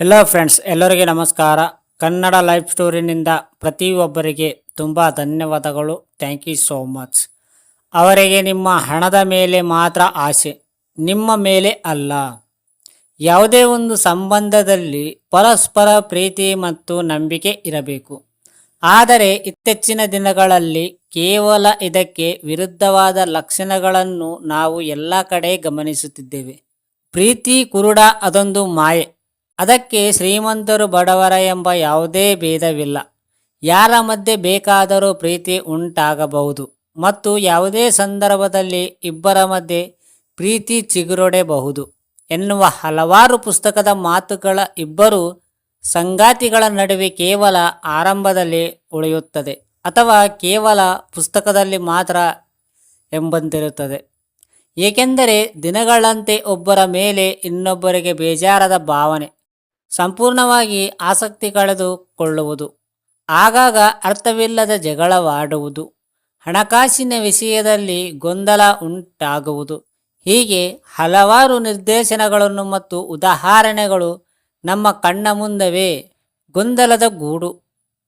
Hello friends ಎಲ್ಲರಿಗೆ ನಮಸ್ಕಾರ. Kannada life ಸ್ಟೋರಿನಿಂದ ಪ್ರತಿಯೊಬ್ಬರಿಗೆ ತುಂಬ ಧನ್ಯವಾದಗಳು. ಥ್ಯಾಂಕ್ ಯು ಸೋ ಮಚ್ ಅವರಿಗೆ ನಿಮ್ಮ ಹಣದ ಮೇಲೆ ಮಾತ್ರ ಆಸೆ, ನಿಮ್ಮ ಮೇಲೆ ಅಲ್ಲ. ಯಾವುದೇ ಒಂದು ಸಂಬಂಧದಲ್ಲಿ ಪರಸ್ಪರ ಪ್ರೀತಿ ಮತ್ತು ನಂಬಿಕೆ ಇರಬೇಕು. ಆದರೆ ಇತ್ತೀಚಿನ ದಿನಗಳಲ್ಲಿ ಕೇವಲ ಇದಕ್ಕೆ ವಿರುದ್ಧವಾದ ಲಕ್ಷಣಗಳನ್ನು ನಾವು ಎಲ್ಲ ಕಡೆ ಗಮನಿಸುತ್ತಿದ್ದೇವೆ. ಪ್ರೀತಿ ಕುರುಡ ಅದೊಂದು ಮಾಯೆ. ಅದಕ್ಕೆ ಶ್ರೀಮಂತರು ಬಡವರ ಎಂಬ ಯಾವುದೇ ಭೇದವಿಲ್ಲ. ಯಾರ ಮಧ್ಯೆ ಬೇಕಾದರೂ ಪ್ರೀತಿ ಉಂಟಾಗಬಹುದು. ಮತ್ತು ಯಾವುದೇ ಸಂದರ್ಭದಲ್ಲಿ ಇಬ್ಬರ ಮಧ್ಯೆ ಪ್ರೀತಿ ಚಿಗುರೊಡೆಬಹುದು ಎನ್ನುವ ಹಲವಾರು ಪುಸ್ತಕದ ಮಾತುಗಳ ಇಬ್ಬರು ಸಂಗಾತಿಗಳ ನಡುವೆ ಕೇವಲ ಆರಂಭದಲ್ಲಿ ಉಳಿಯುತ್ತದೆ ಅಥವಾ ಕೇವಲ ಪುಸ್ತಕದಲ್ಲಿ ಮಾತ್ರ ಎಂಬಂತಿರುತ್ತದೆ. ಏಕೆಂದರೆ ದಿನಗಳಂತೆ ಒಬ್ಬರ ಮೇಲೆ ಇನ್ನೊಬ್ಬರಿಗೆ ಬೇಜಾರದ ಭಾವನೆ ಸಂಪೂರ್ಣವಾಗಿ ಆಸಕ್ತಿ ಕಳೆದುಕೊಳ್ಳುವುದು. ಆಗಾಗ ಅರ್ಥವಿಲ್ಲದ ಜಗಳವಾಡುವುದು. ಹಣಕಾಸಿನ ವಿಷಯದಲ್ಲಿ ಗೊಂದಲ ಉಂಟಾಗುವುದು. ಹೀಗೆ ಹಲವಾರು ನಿರ್ದೇಶನಗಳನ್ನು ಮತ್ತು ಉದಾಹರಣೆಗಳು ನಮ್ಮ ಕಣ್ಣ ಮುಂದವೇ ಗೊಂದಲದ ಗೂಡು.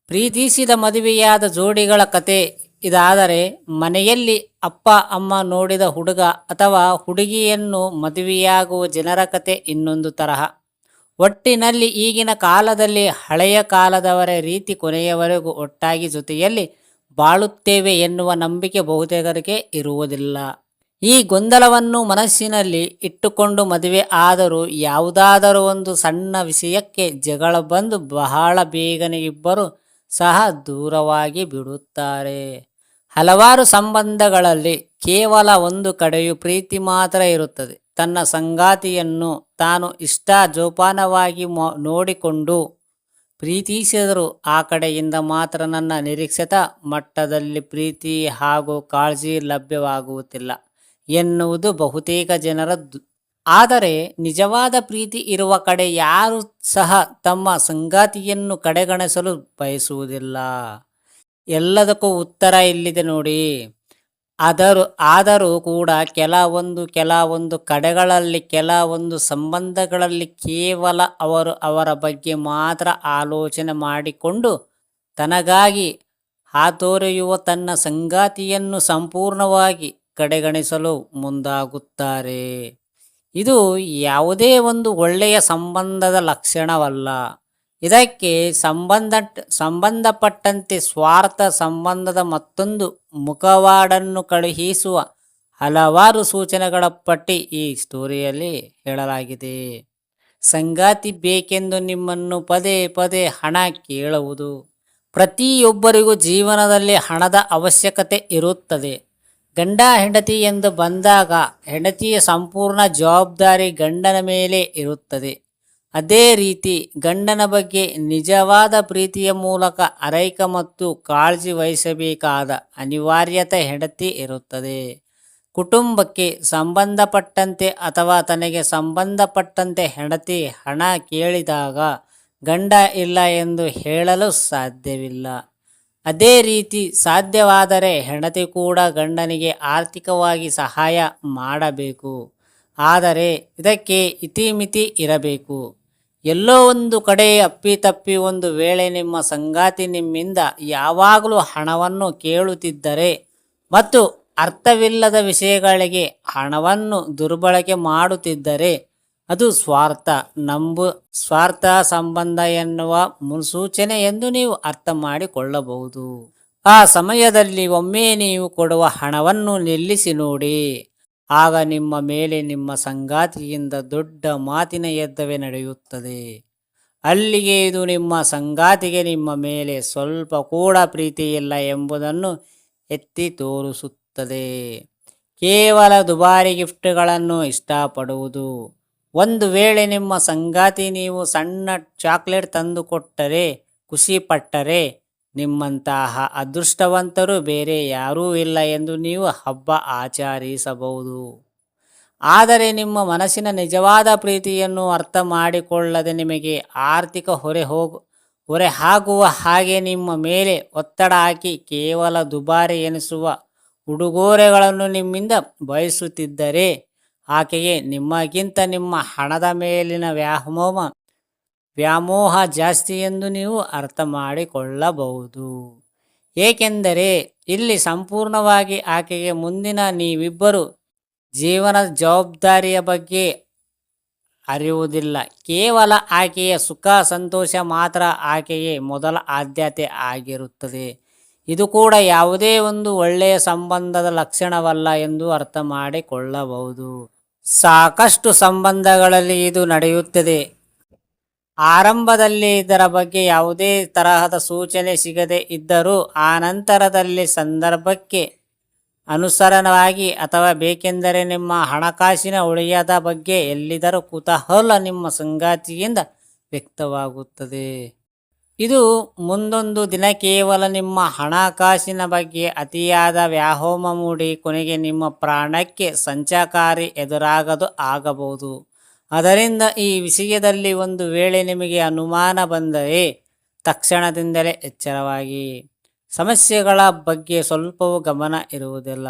ಪ್ರೀತಿಸಿದ ಮದುವೆಯಾದ ಜೋಡಿಗಳ ಕತೆ ಇದಾದರೆ ಮನೆಯಲ್ಲಿ ಅಪ್ಪ, ಅಮ್ಮ ನೋಡಿದ ಹುಡುಗ ಅಥವಾ ಹುಡುಗಿಯನ್ನು ಮದುವೆಯಾಗುವ ಜನರ ಕತೆ ಇನ್ನೊಂದು ತರಹ. ಒಟ್ಟಿನಲ್ಲಿ ಈಗಿನ ಕಾಲದಲ್ಲಿ ಹಳೆಯ ಕಾಲದವರ ರೀತಿ ಕೊನೆಯವರೆಗೂ ಒಟ್ಟಾಗಿ ಜೊತೆಯಲ್ಲಿ ಬಾಳುತ್ತೇವೆ ಎನ್ನುವ ನಂಬಿಕೆ ಬಹುತೇಕರಿಗೆ ಇರುವುದಿಲ್ಲ. ಈ ಗೊಂದಲವನ್ನು ಮನಸ್ಸಿನಲ್ಲಿ ಇಟ್ಟುಕೊಂಡು ಮದುವೆ ಆದರೂ ಯಾವುದಾದರೂ ಒಂದು ಸಣ್ಣ ವಿಷಯಕ್ಕೆ ಜಗಳ ಬಂದು ಬಹಳ ಬೇಗನೆ ಇಬ್ಬರು ಸಹ ದೂರವಾಗಿ ಬಿಡುತ್ತಾರೆ. ಹಲವಾರು ಸಂಬಂಧಗಳಲ್ಲಿ ಕೇವಲ ಒಂದು ಕಡೆಯು ಪ್ರೀತಿ ಮಾತ್ರ ಇರುತ್ತದೆ. ತನ್ನ ಸಂಗಾತಿಯನ್ನು ತಾನು ಇಷ್ಟ ಜೋಪಾನವಾಗಿ ನೋಡಿಕೊಂಡು ಪ್ರೀತಿಸಿದರು. ಆ ಕಡೆಯಿಂದ ಮಾತ್ರ ನನ್ನ ನಿರೀಕ್ಷಿತ ಮಟ್ಟದಲ್ಲಿ ಪ್ರೀತಿ ಹಾಗೂ ಕಾಳಜಿ ಲಭ್ಯವಾಗುವುದಿಲ್ಲ ಎನ್ನುವುದು ಬಹುತೇಕ ಜನರ ಆದರೆ ನಿಜವಾದ ಪ್ರೀತಿ ಇರುವ ಕಡೆ ಯಾರು ಸಹ ತಮ್ಮ ಸಂಗಾತಿಯನ್ನು ಕಡೆಗಣಿಸಲು ಬಯಸುವುದಿಲ್ಲ. ಎಲ್ಲದಕ್ಕೂ ಉತ್ತರ ಇಲ್ಲಿದೆ ನೋಡಿ. ಆದರೂ ಆದರೂ ಕೂಡ ಕೆಲವೊಂದು ಕೆಲವೊಂದು ಕಡೆಗಳಲ್ಲಿ, ಕೆಲವೊಂದು ಸಂಬಂಧಗಳಲ್ಲಿ ಕೇವಲ ಅವರು ಅವರ ಬಗ್ಗೆ ಮಾತ್ರ ಆಲೋಚನೆ ಮಾಡಿಕೊಂಡು ತನಗಾಗಿ ಹಾತೊರೆಯುವ ತನ್ನ ಸಂಗಾತಿಯನ್ನು ಸಂಪೂರ್ಣವಾಗಿ ಕಡೆಗಣಿಸಲು ಮುಂದಾಗುತ್ತಾರೆ. ಇದು ಯಾವುದೇ ಒಂದು ಒಳ್ಳೆಯ ಸಂಬಂಧದ ಲಕ್ಷಣವಲ್ಲ. ಇದಕ್ಕೆ ಸಂಬಂಧ, ಸಂಬಂಧಪಟ್ಟಂತೆ ಸ್ವಾರ್ಥ ಸಂಬಂಧದ ಮತ್ತೊಂದು ಮುಖವಾಡನ್ನು ಕಳುಹಿಸುವ ಹಲವಾರು ಸೂಚನೆಗಳ ಪಟ್ಟಿ ಈ ಸ್ಟೋರಿಯಲ್ಲಿ ಹೇಳಲಾಗಿದೆ. ಸಂಗಾತಿ ಬೇಕೆಂದು ನಿಮ್ಮನ್ನು ಪದೇ ಪದೇ ಹಣ ಕೇಳುವುದು ಪ್ರತಿಯೊಬ್ಬರಿಗೂ ಜೀವನದಲ್ಲಿ ಹಣದ ಅವಶ್ಯಕತೆ ಇರುತ್ತದೆ. ಗಂಡ ಹೆಂಡತಿ ಎಂದು ಬಂದಾಗ ಹೆಂಡತಿಯ ಸಂಪೂರ್ಣ ಜವಾಬ್ದಾರಿ ಗಂಡನ ಮೇಲೆ ಇರುತ್ತದೆ. ಅದೇ ರೀತಿ ಗಂಡನ ಬಗ್ಗೆ ನಿಜವಾದ ಪ್ರೀತಿಯ ಮೂಲಕ ಅರೈಕ ಮತ್ತು ಕಾಳಜಿ ವಹಿಸಬೇಕಾದ ಅನಿವಾರ್ಯತೆ ಹೆಂಡತಿ ಇರುತ್ತದೆ. ಕುಟುಂಬಕ್ಕೆ ಸಂಬಂಧಪಟ್ಟಂತೆ ಅಥವಾ ತನಗೆ ಸಂಬಂಧಪಟ್ಟಂತೆ ಹೆಂಡತಿ ಹಣ ಕೇಳಿದಾಗ ಗಂಡ ಇಲ್ಲ ಎಂದು ಹೇಳಲು ಸಾಧ್ಯವಿಲ್ಲ. ಅದೇ ರೀತಿ ಸಾಧ್ಯವಾದರೆ ಹೆಂಡತಿ ಕೂಡ ಗಂಡನಿಗೆ ಆರ್ಥಿಕವಾಗಿ ಸಹಾಯ ಮಾಡಬೇಕು. ಆದರೆ ಇದಕ್ಕೆ ಇತಿಮಿತಿ ಇರಬೇಕು. ಎಲ್ಲೋ ಒಂದು ಕಡೆ ಅಪ್ಪಿತಪ್ಪಿ ಒಂದು ವೇಳೆ ನಿಮ್ಮ ಸಂಗಾತಿ ನಿಮ್ಮಿಂದ ಯಾವಾಗಲೂ ಹಣವನ್ನು ಕೇಳುತ್ತಿದ್ದರೆ ಮತ್ತು ಅರ್ಥವಿಲ್ಲದ ವಿಷಯಗಳಿಗೆ ಹಣವನ್ನು ದುರ್ಬಳಕೆ ಮಾಡುತ್ತಿದ್ದರೆ ಅದು ಸ್ವಾರ್ಥ. ನಂಬು, ಸ್ವಾರ್ಥ ಸಂಬಂಧ ಎನ್ನುವ ಮುನ್ಸೂಚನೆ ಎಂದು ನೀವು ಅರ್ಥ ಮಾಡಿಕೊಳ್ಳಬಹುದು. ಆ ಸಮಯದಲ್ಲಿ ಒಮ್ಮೆ ನೀವು ಕೊಡುವ ಹಣವನ್ನು ನಿಲ್ಲಿಸಿ ನೋಡಿ. ಆಗ ನಿಮ್ಮ ಮೇಲೆ ನಿಮ್ಮ ಸಂಗಾತಿಯಿಂದ ದೊಡ್ಡ ಮಾತಿನ ಎದ್ದವೇ ನಡೆಯುತ್ತದೆ. ಅಲ್ಲಿಗೆ ಇದು ನಿಮ್ಮ ಸಂಗಾತಿಗೆ ನಿಮ್ಮ ಮೇಲೆ ಸ್ವಲ್ಪ ಕೂಡ ಪ್ರೀತಿ ಇಲ್ಲ ಎಂಬುದನ್ನು ಎತ್ತಿ ತೋರಿಸುತ್ತದೆ. ಕೇವಲ ದುಬಾರಿ ಗಿಫ್ಟ್ಗಳನ್ನು ಇಷ್ಟಪಡುವುದು. ಒಂದು ವೇಳೆ ನಿಮ್ಮ ಸಂಗಾತಿ ನೀವು ಸಣ್ಣ ಚಾಕ್ಲೇಟ್ ತಂದುಕೊಟ್ಟರೆ ಖುಷಿಪಟ್ಟರೆ ಖುಷಿ ಪಟ್ಟರೆ ನಿಮ್ಮಂತಹ ಅದೃಷ್ಟವಂತರು ಬೇರೆ ಯಾರೂ ಇಲ್ಲ ಎಂದು ನೀವು ಹಬ್ಬ ಆಚರಿಸಬಹುದು. ಆದರೆ ನಿಮ್ಮ ಮನಸ್ಸಿನ ನಿಜವಾದ ಪ್ರೀತಿಯನ್ನು ಅರ್ಥ ಮಾಡಿಕೊಳ್ಳದೆ ನಿಮಗೆ ಆರ್ಥಿಕ ಹೊರೆ ಹೋಗು, ಹೊರೆ ಹಾಕುವ ಹಾಗೆ ನಿಮ್ಮ ಮೇಲೆ ಒತ್ತಡ ಹಾಕಿ ಕೇವಲ ದುಬಾರಿ ಎನಿಸುವ ಉಡುಗೊರೆಗಳನ್ನು ನಿಮ್ಮಿಂದ ಬಯಸುತ್ತಿದ್ದರೆ, ಆಕೆಗೆ ನಿಮ್ಮಗಿಂತ ನಿಮ್ಮ ಹಣದ ಮೇಲಿನ ವ್ಯಾಮೋಹ ವ್ಯಾಮೋಹ ಜಾಸ್ತಿ ಎಂದು ನೀವು ಅರ್ಥ ಮಾಡಿಕೊಳ್ಳಬಹುದು. ಏಕೆಂದರೆ ಇಲ್ಲಿ ಸಂಪೂರ್ಣವಾಗಿ ಆಕೆಗೆ ಮುಂದಿನ ನೀವಿಬ್ಬರು ಜೀವನದ ಜವಾಬ್ದಾರಿಯ ಬಗ್ಗೆ ಅರಿಯುವುದಿಲ್ಲ. ಕೇವಲ ಆಕೆಯ ಸುಖ, ಸಂತೋಷ ಮಾತ್ರ ಆಕೆಗೆ ಮೊದಲ ಆದ್ಯತೆ ಆಗಿರುತ್ತದೆ. ಇದು ಕೂಡ ಯಾವುದೇ ಒಂದು ಒಳ್ಳೆಯ ಸಂಬಂಧದ ಲಕ್ಷಣವಲ್ಲ ಎಂದು ಅರ್ಥ ಮಾಡಿಕೊಳ್ಳಬಹುದು. ಸಾಕಷ್ಟು ಸಂಬಂಧಗಳಲ್ಲಿ ಇದು ನಡೆಯುತ್ತದೆ. ಆರಂಭದಲ್ಲಿ ಇದರ ಬಗ್ಗೆ ಯಾವುದೇ ತರಹದ ಸೂಚನೆ ಸಿಗದೆ ಇದ್ದರೂ ಆ ನಂತರದಲ್ಲಿ ಸಂದರ್ಭಕ್ಕೆ ಅನುಸರಣವಾಗಿ ಅಥವಾ ಬೇಕೆಂದರೆ ನಿಮ್ಮ ಹಣಕಾಸಿನ ಉಳಿಯದ ಬಗ್ಗೆ ಎಲ್ಲಿದರೂ ಕುತೂಹಲ ನಿಮ್ಮ ಸಂಗಾತಿಯಿಂದ ವ್ಯಕ್ತವಾಗುತ್ತದೆ. ಇದು ಮುಂದೊಂದು ದಿನ ಕೇವಲ ನಿಮ್ಮ ಹಣಕಾಸಿನ ಬಗ್ಗೆ ಅತಿಯಾದ ವ್ಯಾಹೋಮ ಮೂಡಿ ಕೊನೆಗೆ ನಿಮ್ಮ ಪ್ರಾಣಕ್ಕೆ ಸಂಚಕಾರಿ ಎದುರಾಗದು ಆಗಬಹುದು. ಅದರಿಂದ ಈ ವಿಷಯದಲ್ಲಿ ಒಂದು ವೇಳೆ ನಿಮಗೆ ಅನುಮಾನ ಬಂದರೆ ತಕ್ಷಣದಿಂದಲೇ ಎಚ್ಚರವಾಗಿ. ಸಮಸ್ಯೆಗಳ ಬಗ್ಗೆ ಸ್ವಲ್ಪವೂ ಗಮನ ಇರುವುದಿಲ್ಲ.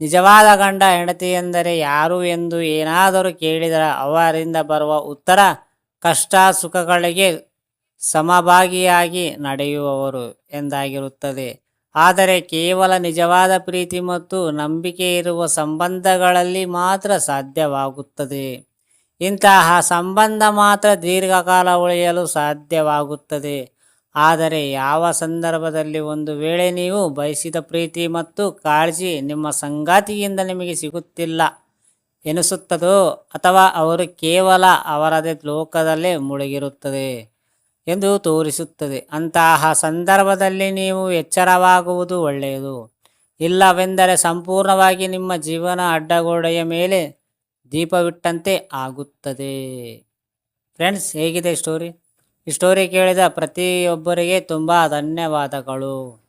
ನಿಜವಾದ ಗಂಡ ಹೆಂಡತಿ ಎಂದರೆ ಯಾರು ಎಂದು ಏನಾದರೂ ಕೇಳಿದರೆ ಅವರಿಂದ ಬರುವ ಉತ್ತರ ಕಷ್ಟ ಸುಖಗಳಿಗೆ ಸಮಭಾಗಿಯಾಗಿ ನಡೆಯುವವರು ಎಂದಾಗಿರುತ್ತದೆ. ಆದರೆ ಕೇವಲ ನಿಜವಾದ ಪ್ರೀತಿ ಮತ್ತು ನಂಬಿಕೆ ಇರುವ ಸಂಬಂಧಗಳಲ್ಲಿ ಮಾತ್ರ ಸಾಧ್ಯವಾಗುತ್ತದೆ. ಇಂತಹ ಸಂಬಂಧ ಮಾತ್ರ ದೀರ್ಘಕಾಲ ಉಳಿಯಲು ಸಾಧ್ಯವಾಗುತ್ತದೆ. ಆದರೆ ಯಾವ ಸಂದರ್ಭದಲ್ಲಿ ಒಂದು ವೇಳೆ ನೀವು ಬಯಸಿದ ಪ್ರೀತಿ ಮತ್ತು ಕಾಳಜಿ ನಿಮ್ಮ ಸಂಗಾತಿಯಿಂದ ನಿಮಗೆ ಸಿಗುತ್ತಿಲ್ಲ ಎನಿಸುತ್ತದೋ ಅಥವಾ ಅವರು ಕೇವಲ ಅವರದೇ ಲೋಕದಲ್ಲೇ ಮುಳುಗಿರುತ್ತದೆ ಎಂದು ತೋರಿಸುತ್ತದೆ. ಅಂತಹ ಸಂದರ್ಭದಲ್ಲಿ ನೀವು ಎಚ್ಚರವಾಗುವುದು ಒಳ್ಳೆಯದು. ಇಲ್ಲವೆಂದರೆ ಸಂಪೂರ್ಣವಾಗಿ ನಿಮ್ಮ ಜೀವನ ಅಡ್ಡಗೋಡೆಯ ಮೇಲೆ ದೀಪವಿಟ್ಟಂತೆ ಆಗುತ್ತದೆ. ಫ್ರೆಂಡ್ಸ್ ಹೇಗಿದೆ ಸ್ಟೋರಿ ಈ ಸ್ಟೋರಿ ಕೇಳಿದ ಪ್ರತಿಯೊಬ್ಬರಿಗೆ ತುಂಬ ಧನ್ಯವಾದಗಳು.